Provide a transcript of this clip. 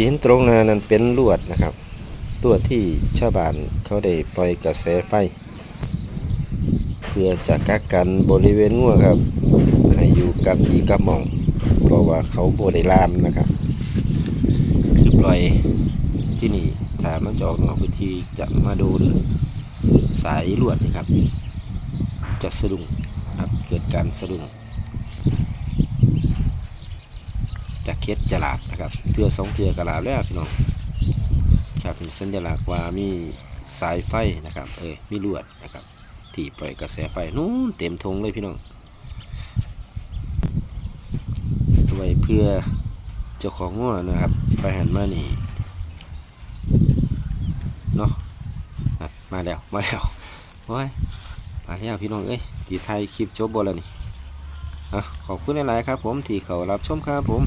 ที่เห็นตรงนานั้นเป็นลวดนะครับลวดที่ชาวบ้านเขาได้ปล่อยกระแสไฟ เพื่อจะกักกันบริเวณงัวครับให้อยู่กับที่กับหมอง เพราะว่าเขาโบได้ลามนะครับคือปล่อยที่นี่ถ้ามันจะออกนอกพื้นที่จะมาโดนสายลวดนี่ครับ จะสะดุ้งครับเกิดการสะดุ้ง จะเคล็ดจะหลาบนะครับเทือสองเทือกระลาบแล้วพี่น้องครับเป็นสัญลักษณ์ว่ามีสายไฟนะครับ เออมีลวดนะครับ ที่ปล่อยกระแสไฟนู้นเต็มทงเลยพี่น้องไว้เพื่อเจ้าของงัวนะครับ ไปหันมานี่เนาะมาแล้วมาแล้วโอ้ยมาแล้วพี่น้องเอ้ยที่ไทยคลิปจบบแล้วนี่อขอบคุณหลายๆครับผมที่เขารับชมครับผม